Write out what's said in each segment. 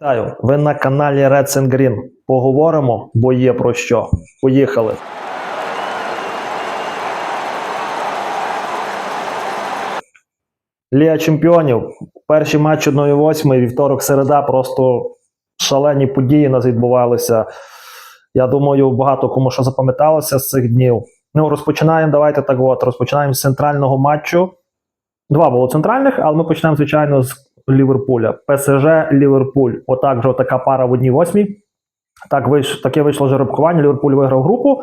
Вітаю! Ви на каналі Red and Green. Поговоримо, бо є про що. Поїхали. Ліга чемпіонів. Перший матч 1-8, вівторок середа. Просто шалені події нас відбувалися. Я думаю, багато кому що запам'яталося з цих днів. Ну, розпочинаємо. Давайте так от. Розпочинаємо з центрального матчу. Два було центральних, але ми почнемо, звичайно, з Ліверпуля. ПСЖ Ліверпуль. Отак же така пара в одній восьмій. Так вийш, таке вийшло жеребкування. Ліверпуль виграв групу.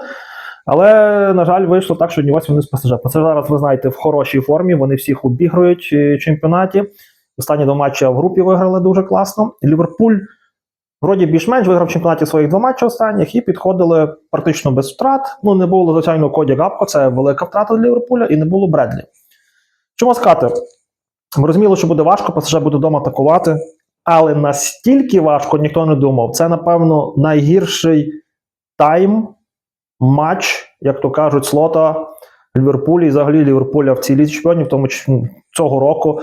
Але, на жаль, вийшло так, що одні восьмі не з ПСЖ. ПСЖ зараз, ви знаєте, в хорошій формі. Вони всіх обігрують е, в чемпіонаті. Останні два матчі в групі виграли дуже класно. Ліверпуль вроді більш-менш виграв в чемпіонаті своїх два матчі останніх і підходили практично без втрат. Ну, не було, звичайно, Коді Гапко, це велика втрата для Ліверпуля, і не було Бредлі. Чому сказати? Ми розуміли, що буде важко, ПСЖ буде вдома атакувати, але настільки важко ніхто не думав. Це, напевно, найгірший тайм, матч, як то кажуть, слота Ліверпулі і взагалі Ліверпуля в цій лізі чемпіонів, тому числі цього року.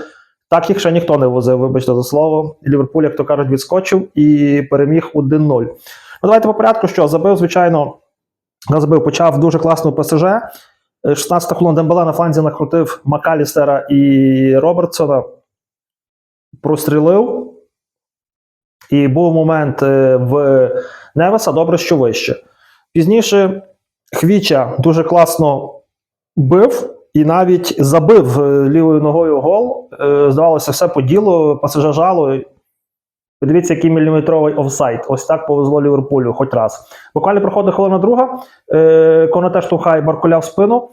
Так їх ще ніхто не возив, вибачте за слово. Ліверпуль, як то кажуть, відскочив і переміг 1-0. Ну, давайте по порядку, що забив, звичайно, забив, почав дуже класно ПСЖ. 16 хвилин Дембеле на фланзі накрутив Макалістера і Робертсона, прострілив. І був момент е, в Невеса, добре, що вище. Пізніше Хвіча дуже класно бив і навіть забив е, лівою ногою гол. Е, Здавалося, все по ділу, пасажа жало. Подивіться, який міліметровий офсайд. Ось так повезло Ліверпулю хоч раз. Буквально проходить хвилина друга. Е, Конате штовхає Баркуля в спину.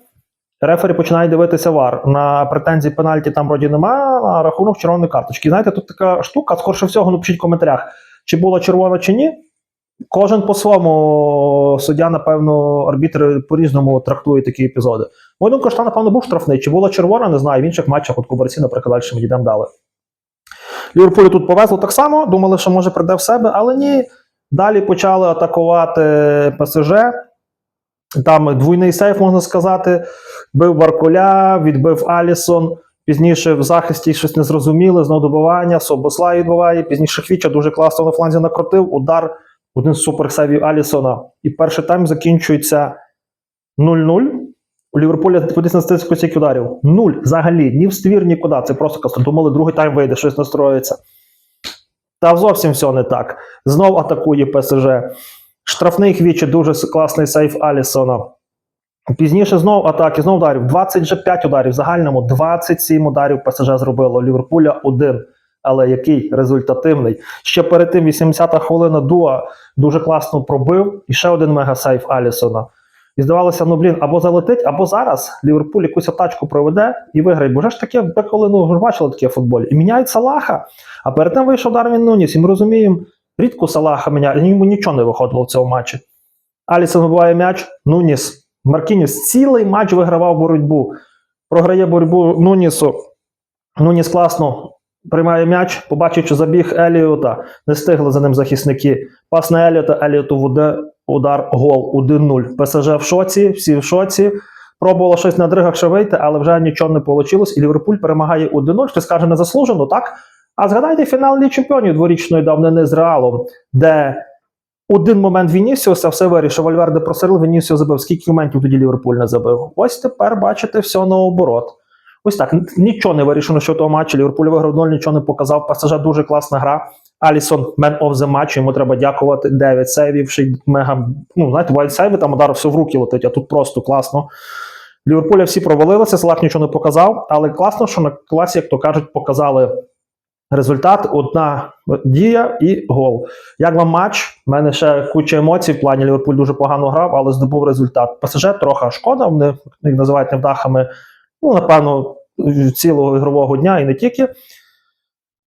Рефері починає дивитися вар. На претензії пенальті там вроді немає, а рахунок червоної карточки. Знаєте, тут така штука, скорше всього, напишіть в коментарях, чи була червона, чи ні. Кожен по-своєму суддя, напевно, арбітри по-різному трактує такі епізоди. Мою думку, що напевно, був штрафний. Чи була червона, не знаю. В інших матчах, от Кубарсі, наприклад, далі ми йдемо далі. Ліверпулю тут повезло так само, думали, що може прийде в себе, але ні. Далі почали атакувати ПСЖ. Там двойний сейф, можна сказати. Бив Баркуля, відбив Алісон. Пізніше в захисті щось незрозуміле, знову добивання, Собосла відбиває. Пізніше Хвіча дуже класно на фланзі накрутив. Удар, один з суперсейвів Алісона. І перший тайм закінчується 0-0. У Ліверпуля подивись на статистику стільки ударів. Нуль взагалі, ні в ствір, нікуди. Це просто кастро. Думали, другий тайм вийде, щось настроїться. Та зовсім все не так. Знов атакує ПСЖ. Штрафний Хвічі, дуже класний сейф Алісона. Пізніше знову атаки, знову ударів. 25 ударів. В загальному 27 ударів ПСЖ зробило. Ліверпуля один. Але який результативний. Ще перед тим 80-та хвилина Дуа дуже класно пробив. І ще один мегасейф Алісона. І здавалося, ну блін, або залетить, або зараз Ліверпуль якусь атачку проведе і виграє. Бо вже ж таке, деколи ну, бачили таке в футболі. І міняють Салаха. А перед тим вийшов Дарвін Нуніс. І ми розуміємо, рідко Салаха міняє, йому нічого не виходило в цьому матчі. Алісон вибиває м'яч, Нуніс. Маркініс цілий матч вигравав боротьбу. Програє боротьбу Нунісу. Нуніс класно приймає м'яч, побачив, що забіг Еліота, не встигли за ним захисники. Пас на Еліота, Еліоту воде, удар, гол 1-0. ПСЖ в шоці, всі в шоці. Пробувало щось на дригах ще вийти, але вже нічого не вийшло. І Ліверпуль перемагає 1-0. Хтось каже, не заслужено, так? А згадайте фінал Ліги чемпіонів дворічної давнини з Реалом, де один момент Вінісіуса все вирішив. Вальверде просерил, Вінісіус забив. Скільки моментів тоді Ліверпуль не забив? Ось тепер бачите все наоборот. Ось так. Нічого не вирішено, що того матчу. Ліверпуль виграв 0, нічого не показав. ПСЖ дуже класна гра. Алісон man of the match, йому треба дякувати. 9 сейвів, мега. Ну, знаєте, бувають сейви, там удар все в руки летить, а тут просто класно. Ліверпуля всі провалилися, Салах нічого не показав, але класно, що на класі, як то кажуть, показали результат, одна дія і гол. Як вам матч? У мене ще куча емоцій. В плані Ліверпуль дуже погано грав, але здобув результат. ПСЖ трохи шкода, вони їх називають невдахами, ну, напевно, цілого ігрового дня і не тільки.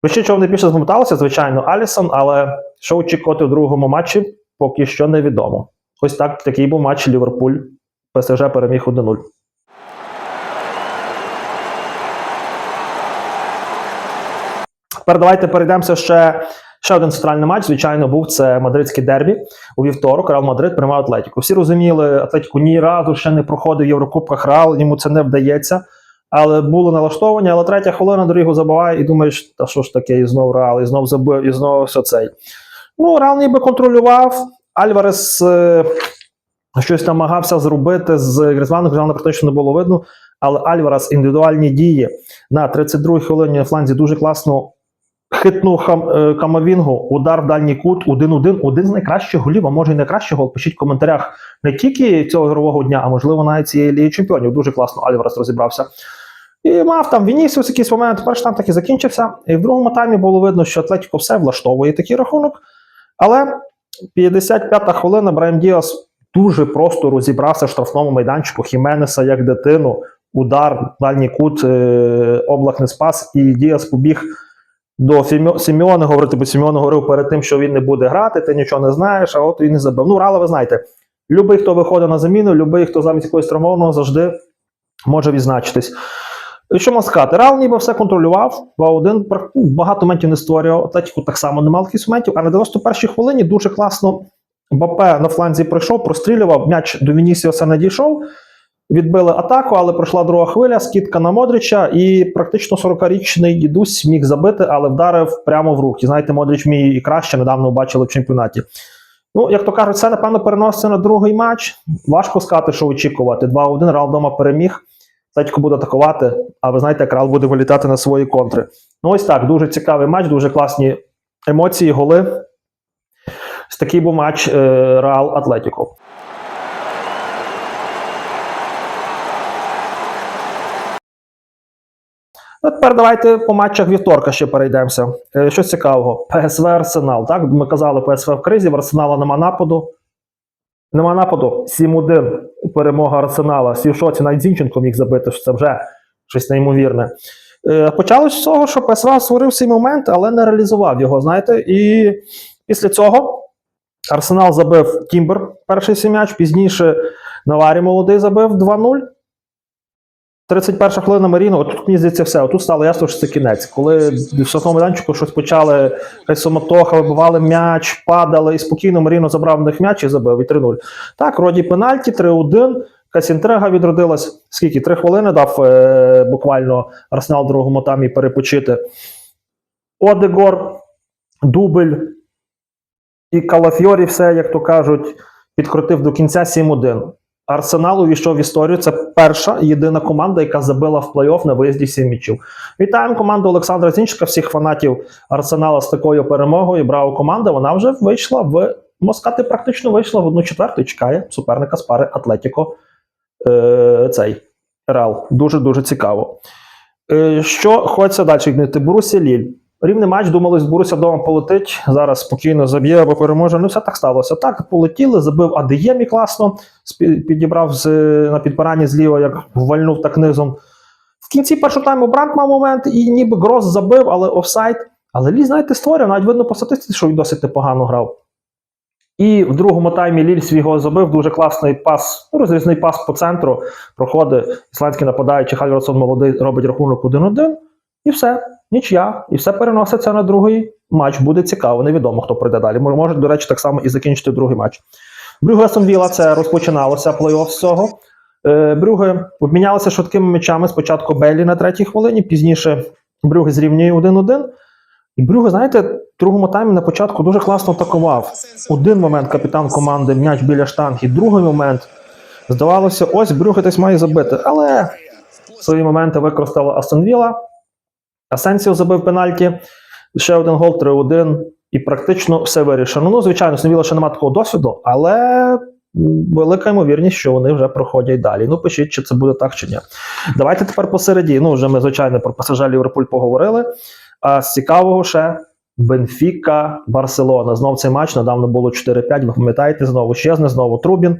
Ви ще чого не більше змоталося, звичайно, Алісон, але що очікувати в другому матчі, поки що невідомо. Ось так такий був матч Ліверпуль. ПСЖ переміг 1-0. Тепер давайте перейдемося ще. Ще один центральний матч, звичайно, був це мадридське дербі у вівторок. Реал Мадрид приймав Атлетіку. Всі розуміли, Атлетіку ні разу ще не проходив в Єврокубках Реал, йому це не вдається. Але були налаштовані. Але третя хвилина дорогу забиває, і думаєш, та що ж таке, і знов Реал, і знов забив, і знов все цей. Ну, Реал ніби контролював. Альварес е, щось намагався зробити з Гризманом, Гризмана практично не було видно. Але Альварес індивідуальні дії на 32-й хвилині на фланзі дуже класно хитнув хам, е, Камавінгу, удар в дальній кут, 1-1, один з найкращих голів, а може і найкращий гол. Пишіть в коментарях не тільки цього ігрового дня, а можливо навіть цієї ліги чемпіонів. Дуже класно Альварес розібрався. І мав там Вінісіус якийсь момент, перший там так і закінчився. І в другому таймі було видно, що Атлетіко все влаштовує такий рахунок. Але 55-та хвилина Брайм Діас дуже просто розібрався в штрафному майданчику Хіменеса як дитину. Удар, дальній кут, е, облак не спас, і Діас побіг до Сімеона говорити, бо Сімеон говорив перед тим, що він не буде грати, ти нічого не знаєш, а от він не забив. Ну, Рала, ви знаєте, любий, хто виходить на заміну, любий, хто замість якогось травмованого, завжди може відзначитись. Що можна сказати? Реал ніби все контролював, 2-1, ну, багато моментів не створював. Атлетіку так само не мав якихось моментів, а на 91-й хвилині дуже класно Бапе на фланзі прийшов, прострілював, м'яч до Вінісіоса не дійшов. Відбили атаку, але пройшла друга хвиля, скидка на Модрича, і практично 40-річний дідусь міг забити, але вдарив прямо в руки. Знаєте, Модрич мій і краще недавно бачили в чемпіонаті. Ну, як то кажуть, це напевно переноситься на другий матч. Важко сказати, що очікувати. 2-1 Реал вдома переміг. Садько буде атакувати, а ви знаєте, як Реал буде вилітати на свої контри. Ну, ось так, дуже цікавий матч, дуже класні емоції, голи. Ось такий був матч е, Реал Атлетіко. Ну, тепер давайте по матчах вівторка ще перейдемося. Е, Щось цікавого. ПСВ Арсенал. Так, ми казали, ПСВ в кризі, в Арсенала нема нападу. Нема нападу. 7-1 перемога Арсенала. Сівшоці навіть Зінченко міг забити, що це вже щось неймовірне. Е, Почалось з того, що ПСВ створив свій момент, але не реалізував його, знаєте. І після цього Арсенал забив Тімбер перший свій м'яч, пізніше Наварі молодий забив 2-0. 31 хвилина Маріно, от тут мені здається все. Тут стало ясно, що це кінець. Коли в штрафному майданчику щось почали якась суматоха, вибивали м'яч, падали, і спокійно Маріно забрав в них м'яч і забив і 3-0. Так, роді пенальті, 3-1. Якась інтрига відродилась. Скільки? Три хвилини дав е, буквально Арсенал другому таймі перепочити. Одегор, Дубль і Калафьорі все, як то кажуть, підкрутив до кінця 7-1. Арсенал увійшов в історію. Це перша єдина команда, яка забила в плей-офф на виїзді 7 м'ячів. Вітаємо команду Олександра Зінчика, всіх фанатів Арсенала з такою перемогою. Браво команда. Вона вже вийшла в Москати, практично вийшла в одну четверту і чекає суперника з пари Атлетіко. Е, цей Реал. Дуже дуже цікаво. Е, що хочеться далі? Борусsia Ліль. Рівний матч, думали, Боруся вдома полетить. Зараз спокійно заб'є або переможе. Ну, все так сталося. Так, полетіли, забив Адеємі класно, підібрав з, на підбиранні зліва, як ввальнув так низом. В кінці першого тайму Брант мав момент, і ніби Грос забив, але офсайд. Але Ліль, знаєте, створює, навіть видно по статистиці, що він досить непогано грав. І в другому таймі Ліль свій гол забив. Дуже класний пас, ну, розрізний пас по центру. Проходить ісландський нападаючий Хальверсон молодий робить рахунок 1-1. І все, нічия. І все переноситься на другий матч. Буде цікаво. Невідомо, хто пройде далі. Може, до речі, так само і закінчити другий матч. Брюге Астон це розпочиналося плей-офф з цього. Е, Брюге обмінялися швидкими м'ячами. Спочатку Беллі на третій хвилині, пізніше Брюге зрівнює 1-1. І Брюге, знаєте, в другому таймі на початку дуже класно атакував. Один момент капітан команди, м'яч біля штанги, другий момент. Здавалося, ось Брюге десь має забити. Але свої моменти використала Астон Вілла. Асенсіо забив пенальті, ще один гол 3-1, і практично все вирішено. Ну, звичайно, Сневіла ще немає такого досвіду, але велика ймовірність, що вони вже проходять далі. Ну, пишіть, чи це буде так чи ні. Давайте тепер посередині. Ну, вже ми, звичайно, про ПСЖ Ліверпуль поговорили. А з цікавого ще Бенфіка, Барселона. Знов цей матч недавно було 4-5. Ви пам'ятаєте, знову щезне, знову Трубін.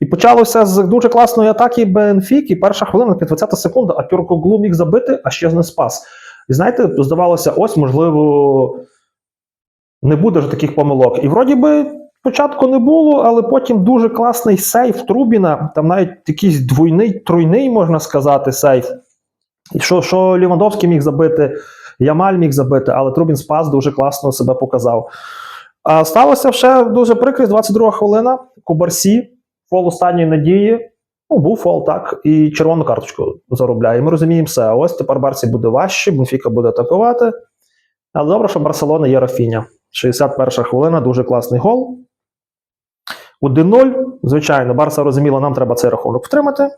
І почалося з дуже класної атаки Бенфіки. Перша хвилина, 20 секунда, а Тюркоглу міг забити, а ще не спас. І знаєте, здавалося, ось, можливо, не буде ж таких помилок. І вроді би спочатку не було, але потім дуже класний сейф Трубіна, там навіть якийсь двойний, тройний, можна сказати, сейф. І що, що Лівандовський міг забити, Ямаль міг забити, але Трубін спас дуже класно себе показав. А сталося ще дуже прикрість, 22 хвилина. Кубарсі, фол останньої надії. Ну, був фол, так, і червону карточку заробляє. Ми розуміємо все. Ось тепер Барсі буде важче, Бенфіка буде атакувати. Але добре, що Барселона є Рафіня. 61 хвилина, дуже класний гол. 1-0. Звичайно, Барса розуміла, нам треба цей рахунок втримати.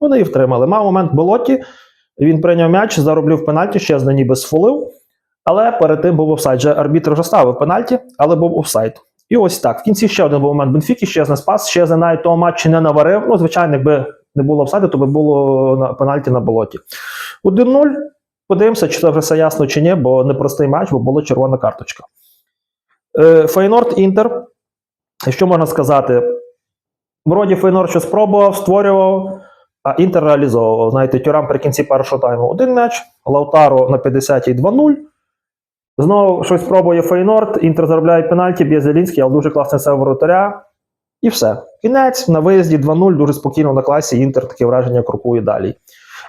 Вони і втримали. Мав момент Болоті. Він прийняв м'яч, зароблив пенальті, ще з ніби сфолив. Але перед тим був офсайд. Вже арбітр вже ставив пенальті, але був офсайд. І ось так. В кінці ще один був момент Бенфіки, ще не спас, ще за навіть того матчі не наварив. Ну, звичайно, якби не було офсайду, то би було на пенальті на болоті. 1-0. Подивимося, чи це вже все ясно чи ні, бо непростий матч, бо була червона карточка. Е, Фейнорд Інтер. Що можна сказати? Вроді Фейнорд що спробував, створював, а Інтер реалізовував. Знаєте, Тюрам при кінці першого тайму один м'яч, Лаутаро на 50-й 2-0. Знову щось пробує Фейнорд, Інтер заробляє пенальті, б'є Зелінський, але дуже класний сев воротаря. І все. Кінець на виїзді 2-0, дуже спокійно на класі. Інтер таке враження крокує далі.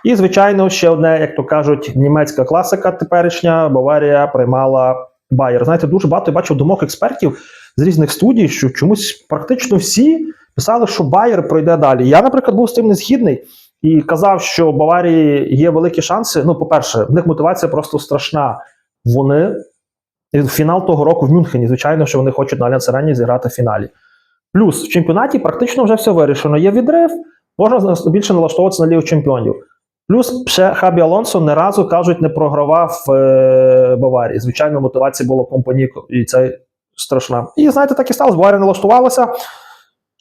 І, звичайно, ще одне, як то кажуть, німецька класика теперішня Баварія приймала Байер. Знаєте, дуже багато я бачив думок експертів з різних студій, що чомусь практично всі писали, що Байер пройде далі. Я, наприклад, був з тим не згідний і казав, що в Баварії є великі шанси. Ну, по-перше, в них мотивація просто страшна. Вони фінал того року в Мюнхені, звичайно, що вони хочуть на Альянс Арені зіграти в фіналі. Плюс в чемпіонаті практично вже все вирішено. Є відрив, можна більше налаштовуватися на лігу чемпіонів. Плюс ще Хабі Алонсо не разу кажуть, не програвав е, Баварії. Звичайно, мотивація була компаніку, і це страшна. І знаєте, так і сталося. Баварія налаштувалася.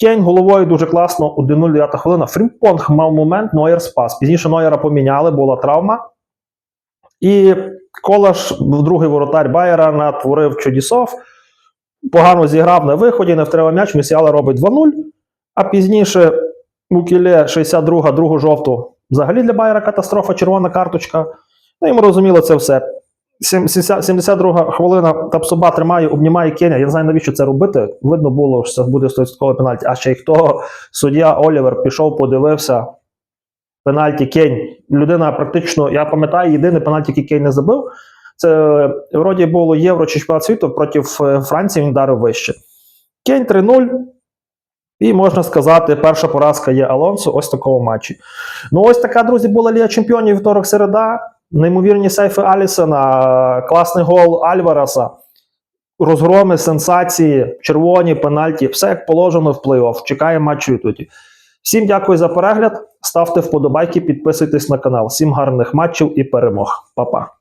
Кень головою дуже класно, 1-0 9 хвилина. Фрімпонг мав момент, Нойер спас. Пізніше Нойера поміняли, була травма. І Колаш, другий воротар Байера, натворив чудісов. Погано зіграв на виході, не втримав м'яч, Місіала робить 2-0. А пізніше Мукіле 62 другу жовту. Взагалі для Байера катастрофа, червона карточка. Ну і ми розуміли це все. 70 72 хвилина Тапсоба тримає, обнімає Кеня. Я не знаю, навіщо це робити. Видно було, що це буде 100% пенальті. А ще й хто суддя Олівер пішов, подивився. Пенальті Кень. Людина практично, я пам'ятаю, єдиний пенальті, який Кень не забив. Це вроді було Євро чи чемпіонат світу проти е, Франції він вдарив вище. Кень 3-0. І можна сказати, перша поразка є Алонсо ось в такому матчі. Ну, ось така, друзі, була Ліга Чемпіонів вівторок середа. Неймовірні сейфи Алісона, класний гол Альвареса, розгроми, сенсації, червоні пенальті, все як положено в плей-офф. Чекає матчу тоді. Всім дякую за перегляд. Ставте вподобайки, підписуйтесь на канал. Всім гарних матчів і перемог. Па-па.